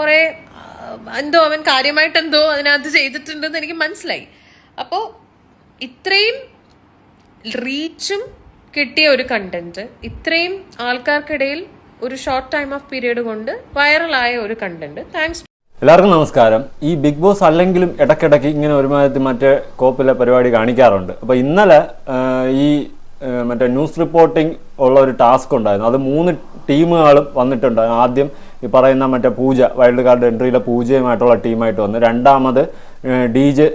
കുറേ എന്തോ അവൻ കാര്യമായിട്ട് എന്തോ അതിനകത്ത് ചെയ്തിട്ടുണ്ടെന്ന് എനിക്ക് മനസ്സിലായി. അപ്പോൾ ഇത്രയും റീച്ചും കിട്ടിയ ഒരു കണ്ടന്റ് ഇത്രയും ആൾക്കാർക്കിടയിൽ ഒരു ഷോർട്ട് ടൈം ഓഫ് പീരീഡ് കൊണ്ട് വൈറലായ ഒരു കണ്ടന്റ് താങ്ക്സ് എല്ലാവർക്കും നമസ്കാരം. ഈ ബിഗ് ബോസ് അല്ലെങ്കിലും ഇടയ്ക്കിടയ്ക്ക് ഇങ്ങനെ ഒരുമാതിരി മറ്റേ കോപ്പിലെ പരിപാടി കാണിക്കാറുണ്ട്. അപ്പോൾ ഇന്നലെ ഈ മറ്റേ ന്യൂസ് റിപ്പോർട്ടിംഗ് ഉള്ള ഒരു ടാസ്ക് ഉണ്ടായിരുന്നു. അത് മൂന്ന് ടീമുകളും വന്നിട്ടുണ്ടായിരുന്നു. ആദ്യം ഈ പറയുന്ന മറ്റേ പൂജ വൈൽഡ് കാർഡ് എൻട്രിയിലെ പൂജയുമായിട്ടുള്ള ടീമായിട്ട് വന്ന്. രണ്ടാമത് ഡി ജെ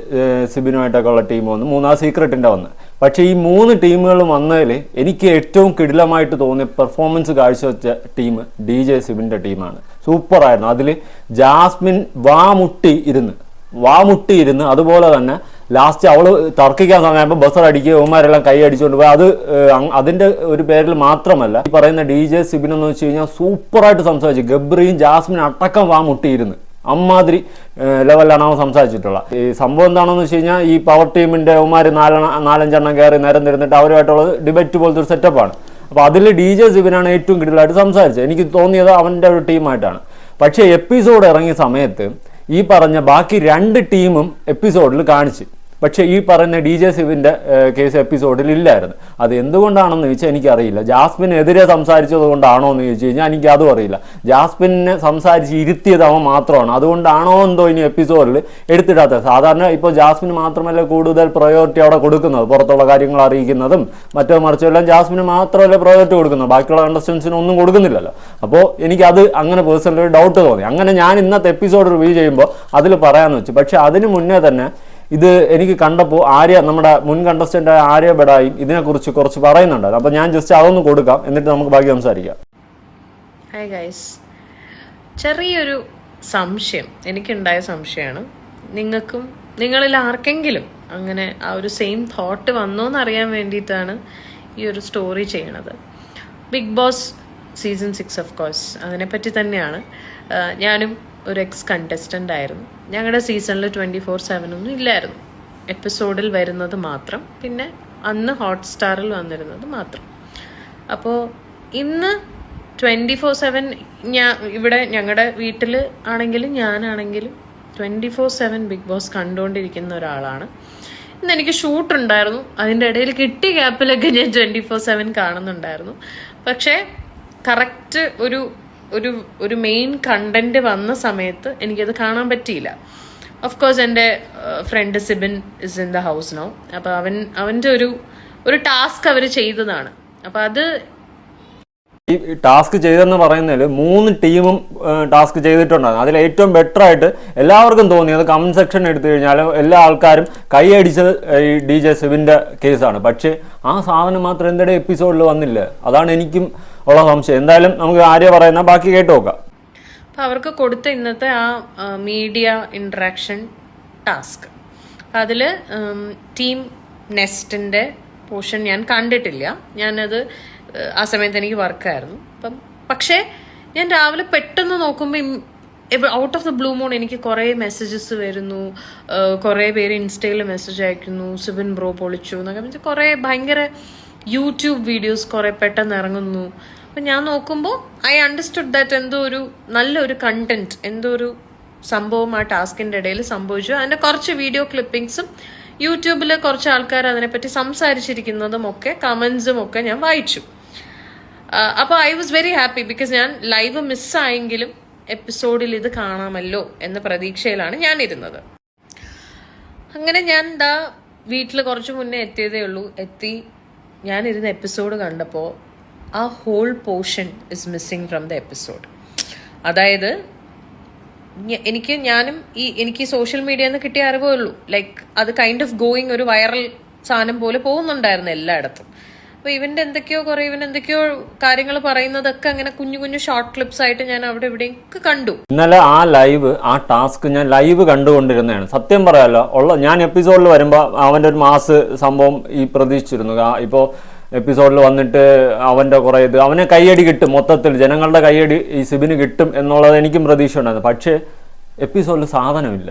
സിബിനുമായിട്ടൊക്കെ ഉള്ള ടീം വന്നു. മൂന്നാമത് സീക്രട്ടിന്റെ വന്ന്. പക്ഷേ ഈ മൂന്ന് ടീമുകൾ വന്നതിൽ എനിക്ക് ഏറ്റവും കിടിലമായിട്ട് തോന്നിയ പെർഫോമൻസ് കാഴ്ചവെച്ച ടീം ഡി ജെ സിബിന്റെ ടീമാണ്. സൂപ്പറായിരുന്നു. അതിൽ ജാസ്മിൻ വാമുട്ടി ഇരുന്ന്. വാമുട്ടി ഇരുന്ന് അതുപോലെ തന്നെ ലാസ്റ്റ് അവൾ തർക്കിക്കാൻ സമയപ്പോൾ ബസർ അടിക്കുക ഇവന്മാരെല്ലാം കൈ അടിച്ചുകൊണ്ട് പോയി. അത് അതിന്റെ ഒരു പേരിൽ മാത്രമല്ല ഈ പറയുന്ന ഡി ജെ സിബിൻ എന്ന് വെച്ച് കഴിഞ്ഞാൽ സൂപ്പറായിട്ട് സംസാരിച്ചു. ഗബ്രിയും ജാസ്മിൻ അടക്കം വാമുട്ടിയിരുന്ന്. അമ്മാതിരി ലെവലിലാണ് അവൻ സംസാരിച്ചിട്ടുള്ളത് ഈ സംഭവം എന്താണെന്ന് വെച്ച് കഴിഞ്ഞാൽ ഈ പവർ ടീമിന്റെ ഉമാര് നാലെണ്ണം നാലഞ്ചെണ്ണം കയറി നേരം തിരുന്നിട്ട് അവരുമായിട്ടുള്ളത് ഡിബേറ്റ് പോലത്തെ ഒരു സെറ്റപ്പാണ് അപ്പോൾ അതിൽ ഡി ജെ സിബിനാണ് ഏറ്റവും കിടിലായിട്ട് സംസാരിച്ചത്. എനിക്ക് തോന്നിയത് അവന്റെ ഒരു ടീമായിട്ടാണ് പക്ഷേ എപ്പിസോഡ് ഇറങ്ങിയ സമയത്ത് ഈ പറഞ്ഞ ബാക്കി രണ്ട് ടീമും എപ്പിസോഡിൽ കാണിച്ച്. പക്ഷേ ഈ പറയുന്ന ഡി ജെ സിബിന്റെ കേസ് എപ്പിസോഡിൽ ഇല്ലായിരുന്നു. അത് എന്തുകൊണ്ടാണെന്ന് ചോദിച്ചാൽ എനിക്കറിയില്ല. ജാസ്മിനെതിരെ സംസാരിച്ചത് കൊണ്ടാണോ എന്ന് ചോദിച്ചു കഴിഞ്ഞാൽ എനിക്ക് അതും അറിയില്ല. ജാസ്മിനെ സംസാരിച്ച് ഇരുത്തിയത് അവൻ മാത്രമാണ്. അതുകൊണ്ടാണോ എന്തോ ഇനി എപ്പിസോഡിൽ എടുത്തിടാത്തത്? സാധാരണ ഇപ്പോൾ ജാസ്മിന് മാത്രമല്ല കൂടുതൽ പ്രയോറിറ്റി അവിടെ കൊടുക്കുന്നത്? പുറത്തുള്ള കാര്യങ്ങൾ അറിയിക്കുന്നതും മറ്റോ മറിച്ചോ എല്ലാം ജാസ്മിന് മാത്രമല്ല പ്രയോറിറ്റി കൊടുക്കുന്നത്? ബാക്കിയുള്ള കണ്ടസ്റ്റൻസിന് ഒന്നും കൊടുക്കുന്നില്ലല്ലോ. അപ്പോൾ എനിക്കത് അങ്ങനെ പേഴ്സണലി ഡൗട്ട് തോന്നി. അങ്ങനെ ഞാൻ ഇന്നത്തെ എപ്പിസോഡ് റിവ്യൂ ചെയ്യുമ്പോൾ അതിൽ പറയാമെന്ന് വെച്ചു. പക്ഷേ അതിന് മുന്നേ തന്നെ ഇത് എനിക്ക് കണ്ടപ്പോൾ ആര്യ നമ്മുടെ മുൻ കണ്ടസ്റ്റന്റായ ആര്യ ബഡായി ഇതിനെക്കുറിച്ച് കുറച്ച് പറയുന്നുണ്ടായിരുന്നു. അപ്പോൾ ഞാൻ ജസ്റ്റ് അതൊന്ന് കൊടുക്കാം. എന്നിട്ട് നമുക്ക് ബാക്കി സംസാരിക്കാം. ഹായ് ഗൈസ് ചെറിയൊരു സംശയം എനിക്കുണ്ടായ സംശയമാണ്. നിങ്ങൾക്കും നിങ്ങളിൽ ആർക്കെങ്കിലും അങ്ങനെ ആ ഒരു സെയിം തോട്ട് വന്നോ എന്നറിയാൻ വേണ്ടിയിട്ടാണ് ഈ ഒരു സ്റ്റോറി ചെയ്യണത്. Big Boss season six of course അതിനെപ്പറ്റി തന്നെയാണ്. ഞാനും ഒരു എക്സ് കണ്ടസ്റ്റന്റ് ആയിരുന്നു. ഞങ്ങളുടെ സീസണിൽ ട്വന്റി ഫോർ സെവൻ ഒന്നും ഇല്ലായിരുന്നു. എപ്പിസോഡിൽ വരുന്നത് മാത്രം. പിന്നെ അന്ന് ഹോട്ട്സ്റ്റാറിൽ വന്നിരുന്നത് മാത്രം. അപ്പോൾ ഇന്ന് ട്വന്റി ഫോർ സെവൻ ഞാൻ ഇവിടെ ഞങ്ങളുടെ വീട്ടിൽ ആണെങ്കിലും ഞാനാണെങ്കിലും twenty four seven Big Boss കണ്ടുകൊണ്ടിരിക്കുന്ന ഒരാളാണ്. ഇന്ന് എനിക്ക് ഷൂട്ട് ഉണ്ടായിരുന്നു. അതിന്റെ ഇടയിൽ കിട്ടിയ ഗ്യാപ്പിലൊക്കെ ഞാൻ ട്വന്റി ഫോർ സെവൻ കാണുന്നുണ്ടായിരുന്നു. പക്ഷേ കറക്റ്റ് ഒരു ഒരു ഒരു മെയിൻ കണ്ടന്റ് വന്ന സമയത്ത് എനിക്കത് കാണാൻ പറ്റിയില്ല. ഓഫ് കോഴ്സ് എന്റെ friend Sibin is in the house no അപ്പോൾ അവൻ അവന്റെ ഒരു ഒരു ടാസ്ക് അവർ ചെയ്തതാണ്. അപ്പോൾ അത് ഈ ടാസ്ക് ചെയ്തെന്ന് പറയുന്നതിൽ മൂന്ന് ടീമും ടാസ്ക് ചെയ്തിട്ടുണ്ടായിരുന്നു. അതിൽ ഏറ്റവും ബെറ്റർ ആയിട്ട് എല്ലാവർക്കും തോന്നിയത് കമന്റ് സെക്ഷൻ എടുത്തു കഴിഞ്ഞാൽ എല്ലാ ആൾക്കാരും കൈയടിച്ചത് ഈ ഡി ജെ സിബിന്റെ കേസാണ് പക്ഷേ ആ സാധനം മാത്രം എന്തിടെ എപ്പിസോഡിൽ വന്നില്ല. അതാണ് എനിക്കും ഉള്ള സംശയം. എന്തായാലും നമുക്ക് ആര്യ പറയുന്ന ബാക്കി കേട്ട് നോക്കാം. അപ്പം അവർക്ക് കൊടുത്ത ഇന്നത്തെ ആ മീഡിയ ഇൻട്രാക്ഷൻ ടാസ്ക് അപ്പം അതിൽ ടീം നെസ്റ്റിന്റെ പോർഷൻ ഞാൻ കണ്ടിട്ടില്ല. ഞാനത് ആ സമയത്ത് എനിക്ക് വർക്കായിരുന്നു. അപ്പം പക്ഷേ ഞാൻ രാവിലെ പെട്ടെന്ന് നോക്കുമ്പോൾ out of the blue moon എനിക്ക് കുറേ മെസ്സേജസ് വരുന്നു. കുറേ പേര് ഇൻസ്റ്റയിൽ മെസ്സേജ് അയക്കുന്നു. സിബിൻ ബ്രോ പൊളിച്ചു എന്നൊക്കെ കുറേ ഭയങ്കര യൂട്യൂബ് വീഡിയോസ് കുറെ പെട്ടെന്ന് ഇറങ്ങുന്നു. അപ്പം ഞാൻ നോക്കുമ്പോൾ ഐ അണ്ടർസ്റ്റുഡ് ദാറ്റ് എന്തോ ഒരു നല്ലൊരു കണ്ടന്റ് എന്തോ ഒരു സംഭവം ആ ടാസ്കിന്റെ ഇടയിൽ സംഭവിച്ചു. അതിന്റെ കുറച്ച് വീഡിയോ ക്ലിപ്പിംഗ്സും യൂട്യൂബിൽ കുറച്ച് ആൾക്കാർ അതിനെപ്പറ്റി സംസാരിച്ചിരിക്കുന്നതും ഒക്കെ കമൻസും ഒക്കെ ഞാൻ വായിച്ചു. അപ്പോൾ I was very happy because ഞാൻ ലൈവ് മിസ്സായെങ്കിലും എപ്പിസോഡിൽ ഇത് കാണാമല്ലോ എന്ന പ്രതീക്ഷയിലാണ് ഞാൻ ഇരുന്നത് അങ്ങനെ ഞാൻ എന്താ വീട്ടിൽ കുറച്ച് മുന്നേ എത്തിയതേ ഉള്ളൂ. എത്തി ഞാൻ ഇരുന്ന എപ്പിസോഡ് കണ്ടപ്പോൾ ആ whole portion is missing from the episode അതായത് എനിക്ക് ഞാനും ഈ എനിക്ക് സോഷ്യൽ മീഡിയയിൽ നിന്ന് കിട്ടിയ അറിവേ ഉള്ളൂ. ലൈക്ക് അത് കൈൻഡ് ഓഫ് ഗോയിങ് ഒരു വൈറൽ സാധനം പോലെ പോകുന്നുണ്ടായിരുന്നു എല്ലായിടത്തും. അപ്പൊ ഇവന്റെ എന്തൊക്കെയോ കുറെ ഇവൻ എന്തൊക്കെയോ കാര്യങ്ങൾ പറയുന്നതൊക്കെ അങ്ങനെ കുഞ്ഞു കുഞ്ഞു ഷോർട്ട് ക്ലിപ്സ് ആയിട്ട് ഞാൻ അവിടെ ഇവിടെയൊക്കെ കണ്ടു. ഇന്നലെ ആ ലൈവ് ആ ടാസ്ക് ഞാൻ ലൈവ് കണ്ടുകൊണ്ടിരുന്നതാണ്. സത്യം പറയാലോ ഉള്ള ഞാൻ എപ്പിസോഡിൽ വരുമ്പോൾ അവന്റെ ഒരു മാസ് സംഭവം ഈ പ്രതീക്ഷിച്ചിരുന്നു. ഇപ്പോ എപ്പിസോഡിൽ വന്നിട്ട് അവന്റെ കുറേ ഇത് അവനെ കൈയടി കിട്ടും മൊത്തത്തിൽ ജനങ്ങളുടെ കൈയടി ഈ സിബിന് കിട്ടും എന്നുള്ളത് എനിക്കും പ്രതീക്ഷ ഉണ്ടായിരുന്നു പക്ഷേ എപ്പിസോഡിൽ സാധനമില്ല.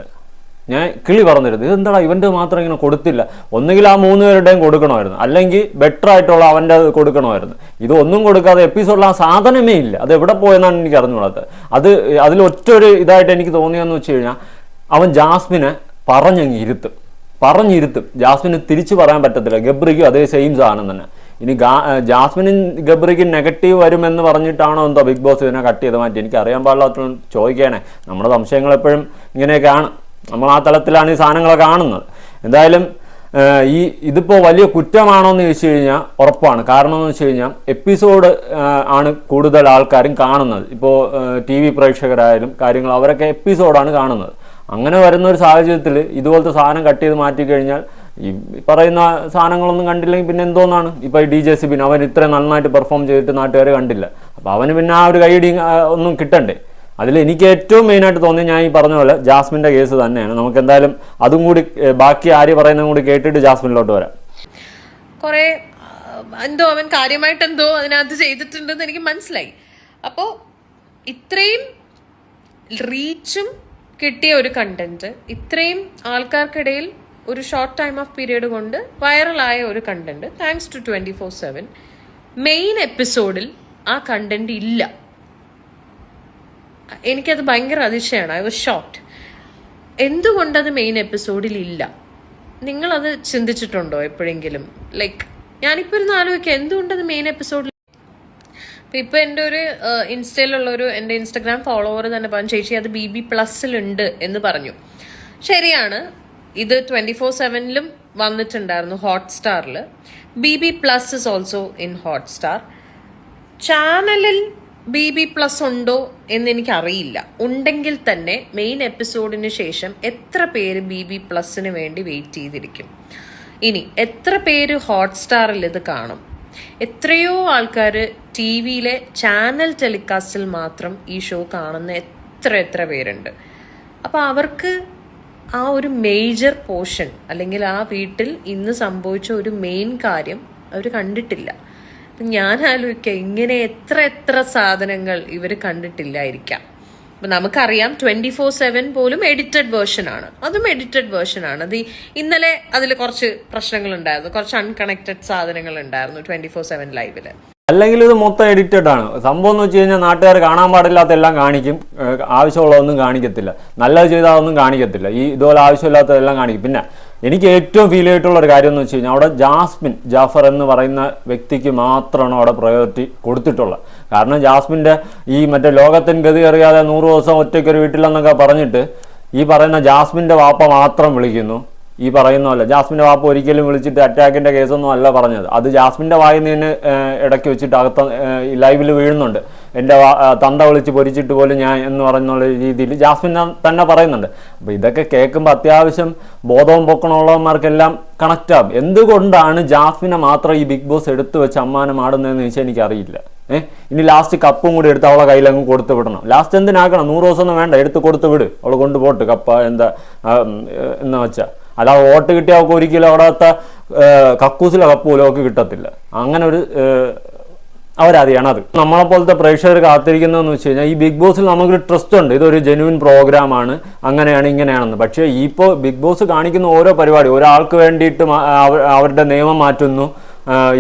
ഞാൻ കിളി പറഞ്ഞിരുന്നു. ഇതെന്താടാ ഇവന്റെ മാത്രം ഇങ്ങനെ കൊടുത്തില്ല? ഒന്നുകിൽ ആ മൂന്ന് പേരുടെയും കൊടുക്കണമായിരുന്നു. അല്ലെങ്കിൽ ബെറ്റർ ആയിട്ടുള്ള അവന്റെ കൊടുക്കണമായിരുന്നു. ഇത് ഒന്നും കൊടുക്കാതെ എപ്പിസോഡിൽ ആ സാധനമേ ഇല്ല. അത് എവിടെ പോയെന്നാണ് എനിക്ക് അറിഞ്ഞുകൂടാത്തത്. അത് അതിൽ ഒറ്റ ഒരു ഇതായിട്ട് എനിക്ക് തോന്നിയെന്ന് വെച്ച് കഴിഞ്ഞാൽ അവൻ ജാസ്മിനെ പറഞ്ഞങ്ങ് ഇരുത്തും. പറഞ്ഞിരുത്തും. ജാസ്മിന് തിരിച്ചു പറയാൻ പറ്റത്തില്ല. ഗബ്രിക്കും അതേ സെയിം സാധനം തന്നെ. ഇനി ജാസ്മിനും ഗബ്രിക്കും നെഗറ്റീവ് വരുമെന്ന് പറഞ്ഞിട്ടാണോ എന്തോ ബിഗ് ബോസ് ഇതിനെ കട്ട് ചെയ്ത് മാറ്റി എനിക്ക് അറിയാൻ പാടില്ലാത്ത ചോദിക്കണേ നമ്മുടെ സംശയങ്ങൾ എപ്പോഴും ഇങ്ങനെയൊക്കെയാണ്. നമ്മൾ ആ തലത്തിലാണ് ഈ സാധനങ്ങൾ കാണുന്നത്. എന്തായാലും ഈ ഇതിപ്പോൾ വലിയ കുറ്റമാണോ എന്ന് ചോദിച്ചു കഴിഞ്ഞാൽ ഉറപ്പാണ്. കാരണം എന്ന് വെച്ച് കഴിഞ്ഞാൽ എപ്പിസോഡ് ആണ് കൂടുതൽ ആൾക്കാരും കാണുന്നത്. ഇപ്പോൾ ടി വി പ്രേക്ഷകരായാലും കാര്യങ്ങൾ അവരൊക്കെ എപ്പിസോഡാണ് കാണുന്നത്. അങ്ങനെ വരുന്ന ഒരു സാഹചര്യത്തിൽ ഇതുപോലത്തെ സാധനം കട്ട് ചെയ്ത് മാറ്റി കഴിഞ്ഞാൽ ഈ പറയുന്ന സാധനങ്ങളൊന്നും കണ്ടില്ലെങ്കിൽ പിന്നെ എന്തോന്നാണ്? ഇപ്പോൾ ഈ ഡി ജെ സിബിൻ അവൻ ഇത്രയും നന്നായിട്ട് പെർഫോം ചെയ്തിട്ട് നാട്ടുകാർ കണ്ടില്ല. അപ്പോൾ അവന് പിന്നെ ആ ഒരു ഗൈഡിങ് ഒന്നും കിട്ടണ്ടേ? അതിൽ എനിക്ക് ഏറ്റവും മെയിനായിട്ട് തോന്നിയത് ഞാൻ ഈ പറഞ്ഞ പോലെ ജാസ്മിന്റെ കേസ് തന്നെയാണ്. നമുക്ക് എന്തായാലും അതും കൂടി ബാക്കി ആര് പറയുന്നതും കൂടി കേട്ടിട്ട് ജാസ്മിനിലോട്ട് വരാം. കുറെ എന്തോ അവൻ കാര്യമായിട്ട് എന്തോ അതിനകത്ത് ചെയ്തിട്ടുണ്ടെന്ന് എനിക്ക് മനസ്സിലായി. അപ്പോൾ ഇത്രയും റീച്ചും കിട്ടിയ ഒരു കണ്ടന്റ് ഇത്രയും ആൾക്കാർക്കിടയിൽ ഒരു ഷോർട്ട് ടൈം ഓഫ് പീരീഡ് കൊണ്ട് വൈറലായ ഒരു content thanks to twenty four seven main എപ്പിസോഡിൽ ആ കണ്ടന്റ് ഇല്ല. എനിക്കത് ഭയങ്കര അതിശയമാണ്. ഐ വാസ് ഷോക്ട് എന്തുകൊണ്ടത് മെയിൻ എപ്പിസോഡിൽ ഇല്ല? നിങ്ങളത് ചിന്തിച്ചിട്ടുണ്ടോ എപ്പോഴെങ്കിലും? ലൈക്ക് ഞാനിപ്പോൾ ഇരുന്ന് ആലോചിക്കുക എന്തുകൊണ്ടത് മെയിൻ എപ്പിസോഡിൽ ഇപ്പൊ എന്റെ ഒരു ഇൻസ്റ്റയിലുള്ളൊരു എന്റെ ഇൻസ്റ്റഗ്രാം ഫോളോവർ തന്നെ പറഞ്ഞു ചേച്ചി അത് ബി ബി പ്ലസ്സിലുണ്ട് എന്ന് പറഞ്ഞു. ശരിയാണ്. ഇത് ട്വന്റി ഫോർ സെവനിലും വന്നിട്ടുണ്ടായിരുന്നു ഹോട്ട്സ്റ്റാറിൽ B B plus is also in Hotstar ചാനലിൽ ബി ബി പ്ലസ് ഉണ്ടോ എന്ന് എനിക്കറിയില്ല. ഉണ്ടെങ്കിൽ തന്നെ മെയിൻ എപ്പിസോഡിന് ശേഷം എത്ര പേര് ബി ബി പ്ലസിന് വേണ്ടി വെയിറ്റ് ചെയ്തിരിക്കും. ഇനി എത്ര പേര് ഹോട്ട്സ്റ്റാറിൽ ഇത് കാണും? എത്രയോ ആൾക്കാർ ടി വിയിലെ ചാനൽ ടെലികാസ്റ്റിൽ മാത്രം ഈ ഷോ കാണുന്ന എത്ര എത്ര പേരുണ്ട്. അപ്പോൾ അവർക്ക് ആ ഒരു മേജർ പോർഷൻ അല്ലെങ്കിൽ ആ വീട്ടിൽ ഇന്ന് സംഭവിച്ച ഒരു മെയിൻ കാര്യം അവർ കണ്ടിട്ടില്ല. ഞാൻ ആലോചിക്കുക ഇങ്ങനെ എത്ര എത്ര സാധനങ്ങൾ ഇവർ കണ്ടിട്ടില്ലായിരിക്കാം. അപ്പം നമുക്കറിയാം ട്വന്റി ഫോർ സെവൻ പോലും എഡിറ്റഡ് വേർഷൻ ആണ്. അതും എഡിറ്റഡ് വേർഷൻ ആണ്. അത് ഇന്നലെ അതിൽ കുറച്ച് പ്രശ്നങ്ങൾ ഉണ്ടായിരുന്നു കുറച്ച് അൺകണക്റ്റഡ് സാധനങ്ങൾ ഉണ്ടായിരുന്നു ട്വന്റി ഫോർ സെവൻ ലൈവിൽ അല്ലെങ്കിൽ ഇത് മൊത്തം എഡിറ്റഡ് ആണ്. സംഭവം എന്ന് വെച്ച് കഴിഞ്ഞാൽ നാട്ടുകാർ കാണാൻ പാടില്ലാത്ത എല്ലാം കാണിക്കും. ആവശ്യമുള്ളതൊന്നും കാണിക്കത്തില്ല. നല്ലത് ചെയ്താൽ ഒന്നും കാണിക്കത്തില്ല. ഈ ഇതുപോലെ ആവശ്യമില്ലാത്തതെല്ലാം കാണിക്കും. പിന്നെ എനിക്ക് ഏറ്റവും ഫീൽ ചെയ്തിട്ടുള്ള ഒരു കാര്യം എന്ന് വെച്ച് കഴിഞ്ഞാൽ അവിടെ ജാസ്മിൻ ജാഫർ എന്ന് പറയുന്ന വ്യക്തിക്ക് മാത്രമാണ് അവിടെ പ്രയോറിറ്റി കൊടുത്തിട്ടുള്ളത്. കാരണം ജാസ്മിന്റെ ഈ മറ്റേ ലോകത്തിൻ ഗതി അറിയാതെ നൂറ് ദിവസം ഒറ്റയ്ക്കൊരു വീട്ടിലെന്നൊക്കെ പറഞ്ഞിട്ട് ഈ പറയുന്ന ജാസ്മിന്റെ വാപ്പ മാത്രം വിളിക്കുന്നു. ഈ പറയുന്ന പോലെ ജാസ്മിന്റെ വാപ്പ ഒരിക്കലും വിളിച്ചിട്ട് അറ്റാക്കിന്റെ കേസൊന്നും അല്ല പറഞ്ഞത്. അത് ജാസ്മിന്റെ വായിൽ നിന്ന് ഇടയ്ക്ക് വെച്ചിട്ട് അകത്ത ലൈവിൽ വീഴുന്നുണ്ട്. എന്റെ തന്ത വിളിച്ച് പൊരിച്ചിട്ട് പോലും ഞാൻ എന്ന് പറയുന്ന രീതിയിൽ ജാസ്മിൻ തന്നെ പറയുന്നുണ്ട്. അപ്പോൾ ഇതൊക്കെ കേൾക്കുമ്പോൾ അത്യാവശ്യം ബോധവും പൊക്കണമുള്ളവന്മാർക്കെല്ലാം കണക്റ്റ് ആകും എന്തുകൊണ്ടാണ് ജാസ്മിനെ മാത്രം ഈ ബിഗ് ബോസ് എടുത്തു വെച്ച് അമ്മാനം ആടുന്നതെന്ന് ചോദിച്ചാൽ എനിക്കറിയില്ല. ഏഹ് ഇനി ലാസ്റ്റ് കപ്പും കൂടി എടുത്ത് അവളെ കയ്യിലങ്ങ് കൊടുത്തു വിടണം. ലാസ്റ്റ് എന്തിനാക്കണം? നൂറ് ദിവസം ഒന്നും വേണ്ട. എടുത്ത് കൊടുത്ത് വിട്. അവൾ കൊണ്ടുപോട്ട് കപ്പ എന്താ എന്ന് വെച്ചാൽ അല്ലാതെ വോട്ട് കിട്ടിയ അവൾക്ക് ഒരിക്കലും അവിടത്തെ കക്കൂസിലെ കപ്പ് പോലും അവൾക്ക് കിട്ടത്തില്ല. അങ്ങനെ ഒരു അവരറിയണം അത്. നമ്മളെ പോലത്തെ പ്രേക്ഷകർ കാത്തിരിക്കുന്നതെന്ന് വെച്ച് കഴിഞ്ഞാൽ ഈ ബിഗ് ബോസിൽ നമുക്കൊരു ട്രസ്റ്റ് ഉണ്ട്. ഇതൊരു ജെനുവിൻ പ്രോഗ്രാമാണ് അങ്ങനെയാണ് ഇങ്ങനെയാണെന്ന്. പക്ഷേ ഇപ്പോൾ ബിഗ് ബോസ് കാണിക്കുന്ന ഓരോ പരിപാടി ഒരാൾക്ക് വേണ്ടിയിട്ട് അവരുടെ നിയമം മാറ്റുന്നു.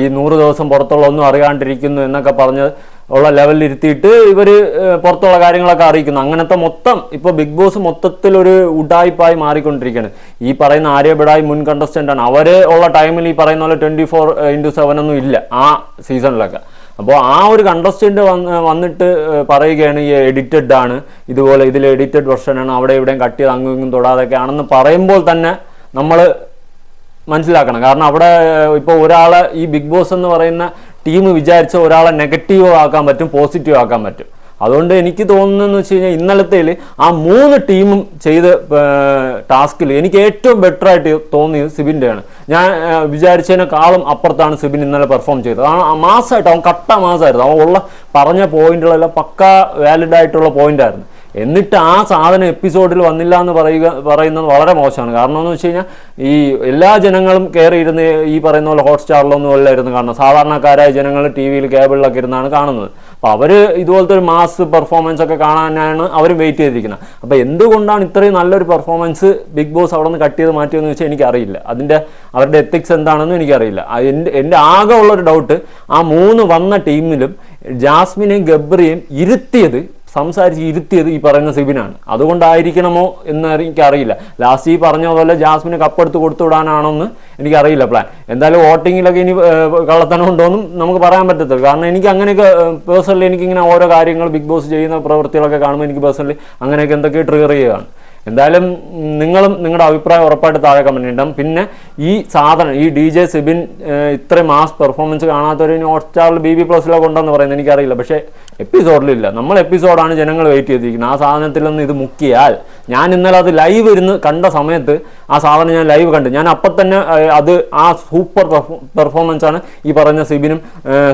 ഈ നൂറ് ദിവസം പുറത്തുള്ള ഒന്നും അറിയാണ്ടിരിക്കുന്നു എന്നൊക്കെ പറഞ്ഞ് ഉള്ള ലെവലിൽ ഇരുത്തിയിട്ട് ഇവർ പുറത്തുള്ള കാര്യങ്ങളൊക്കെ അറിയിക്കുന്നു. അങ്ങനത്തെ മൊത്തം ഇപ്പോൾ ബിഗ് ബോസ് മൊത്തത്തിലൊരു ഉഡായിപ്പായി മാറിക്കൊണ്ടിരിക്കുകയാണ്. ഈ പറയുന്ന ആര്യബിടായി മുൻ കണ്ടസ്റ്റന്റാണ് അവർ ഉള്ള ടൈമിൽ ഈ പറയുന്ന പോലെ ട്വന്റി ഫോർ ഇന്റു സെവൻ ഒന്നും ഇല്ല ആ സീസണിലൊക്കെ അപ്പോൾ ആ ഒരു കണ്ടസ്റ്റന്റ് വന്ന് വന്നിട്ട് പറയുകയാണ് ഈ എഡിറ്റഡ് ആണ്. ഇതുപോലെ ഇതിൽ എഡിറ്റഡ് വെർഷനാണ് അവിടെ ഇവിടെയും കട്ട് ചെയ്ത് അങ്ങും ഇങ്ങും തൊടാതൊക്കെ ആണെന്ന് പറയുമ്പോൾ തന്നെ നമ്മൾ മനസ്സിലാക്കണം. കാരണം അവിടെ ഇപ്പോൾ ഒരാളെ ഈ ബിഗ് ബോസ് എന്ന് പറയുന്ന ടീം വിചാരിച്ച ഒരാളെ നെഗറ്റീവ് ആക്കാൻ പറ്റും പോസിറ്റീവ് ആക്കാൻ പറ്റും. അതുകൊണ്ട് എനിക്ക് തോന്നുന്നതെന്ന് വെച്ച് കഴിഞ്ഞാൽ ഇന്നലത്തേൽ ആ മൂന്ന് ടീമും ചെയ്ത ടാസ്കിൽ എനിക്ക് ഏറ്റവും ബെറ്റർ ആയിട്ട് തോന്നിയത് സിബിന്റെയാണ് ഞാൻ വിചാരിച്ചതിനേക്കാളും അപ്പുറത്താണ് സിബിൻ ഇന്നലെ പെർഫോം ചെയ്തത്. ആ മാസമായിട്ട് അവൻ കട്ട മാസമായിരുന്നു അവൻ ഉള്ള പറഞ്ഞ പോയിന്റുകളെല്ലാം പക്ക വാലിഡ് ആയിട്ടുള്ള പോയിന്റായിരുന്നു എന്നിട്ട് ആ സാധനം എപ്പിസോഡിൽ വന്നില്ല എന്ന് പറയുക പറയുന്നത് വളരെ മോശമാണ്. കാരണം എന്ന് വെച്ച് കഴിഞ്ഞാൽ ഈ എല്ലാ ജനങ്ങളും കയറി ഇരുന്ന് ഈ പറയുന്ന പോലെ ഹോട്ട്സ്റ്റാറിലൊന്നും അല്ലായിരുന്നു കാണുന്നത്. സാധാരണക്കാരായ ജനങ്ങൾ ടി വിയിൽ കേബിളിലൊക്കെ ഇരുന്നാണ് കാണുന്നത്. അപ്പോൾ അവർ ഇതുപോലത്തെ ഒരു മാസ് പെർഫോമൻസ് ഒക്കെ കാണാനാണ് അവർ വെയിറ്റ് ചെയ്തിരിക്കുന്നത്. അപ്പോൾ എന്തുകൊണ്ടാണ് ഇത്രയും നല്ലൊരു പെർഫോമൻസ് ബിഗ് ബോസ് അവിടെ നിന്ന് കട്ട് ചെയ്ത് മാറ്റിയെന്ന് വെച്ചാൽ എനിക്കറിയില്ല. അതിന്റെ അവരുടെ എത്തിക്സ് എന്താണെന്ന് എനിക്കറിയില്ല. എന്റെ എന്റെ ആകെ ഉള്ളൊരു ഡൗട്ട് ആ മൂന്ന് വന്ന ടീമിലും ജാസ്മിനെയും ഗബ്രിയെയും ഇരുത്തിയത് സംസാരിച്ച് ഇരുത്തിയത് ഈ പറയുന്ന സിബിനാണ്. അതുകൊണ്ടായിരിക്കണമോ എന്ന് എനിക്കറിയില്ല. ലാസ്റ്റ് ഈ പറഞ്ഞ പോലെ ജാസ്മിന് കപ്പെടുത്ത് കൊടുത്തു വിടാനാണോന്ന് എനിക്കറിയില്ല പ്ലാൻ എന്തായാലും വോട്ടിങ്ങിലൊക്കെ ഇനി കള്ളത്തനം നമുക്ക് പറയാൻ പറ്റത്തില്ല. കാരണം എനിക്ക് അങ്ങനെയൊക്കെ പേഴ്സണലി എനിക്കിങ്ങനെ ഓരോ കാര്യങ്ങൾ ബിഗ് ബോസ് ചെയ്യുന്ന പ്രവൃത്തികളൊക്കെ കാണുമ്പോൾ എനിക്ക് പേഴ്സണലി അങ്ങനെയൊക്കെ എന്തൊക്കെ ട്രിഗർ ചെയ്യുകയാണ്. എന്തായാലും നിങ്ങളും നിങ്ങളുടെ അഭിപ്രായം ഉറപ്പായിട്ട് താഴെ കമന്റ് ഉണ്ടാവും പിന്നെ ഈ സാധനം ഈ ഡി ജെ സിബിൻ ഇത്രയും മാസ് പെർഫോമൻസ് കാണാത്തവർ ഇനി ഹോട്ട്സ്റ്റാറിൽ ബി ബി പ്ലസിലൊക്കെ ഉണ്ടെന്ന് പറയുന്നത് എനിക്കറിയില്ല. പക്ഷേ എപ്പിസോഡിലില്ല നമ്മൾ എപ്പിസോഡാണ് ജനങ്ങൾ വെയിറ്റ് ചെയ്തിരിക്കുന്നത്. ആ സാധനത്തിൽ നിന്ന് ഇത് മുക്കിയാൽ ഞാൻ ഇന്നലെ അത് ലൈവ് ഇരുന്ന് കണ്ട സമയത്ത് ആ സാധനം ഞാൻ ലൈവ് കണ്ടു. ഞാൻ അപ്പം തന്നെ അത് ആ സൂപ്പർ പെർഫോമൻസ് ആണ് ഈ പറഞ്ഞ സിബിനും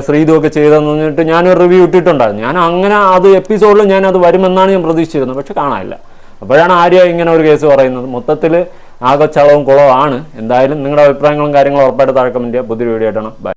ശ്രീതും ഒക്കെ ചെയ്തതെന്ന് പറഞ്ഞിട്ട് ഞാനൊരു റിവ്യൂ ഇട്ടിട്ടുണ്ടായിരുന്നു. ഞാൻ അങ്ങനെ അത് എപ്പിസോഡിൽ ഞാൻ അത് വരുമെന്നാണ് ഞാൻ പ്രതീക്ഷിച്ചിരുന്നത്. പക്ഷെ കാണാനില്ല. അപ്പോഴാണ് ആര്യ ഇങ്ങനെ ഒരു കേസ് പറയുന്നത്. മൊത്തത്തിൽ ആകെ ചളവും കുളവും ആണ്. എന്തായാലും നിങ്ങളുടെ അഭിപ്രായങ്ങളും കാര്യങ്ങളും ഉറപ്പായിട്ട് താഴെ കമന്റ് ചെയ്യുക പുതിയൊരു വീഡിയോ ആയിട്ടാണ് ബൈ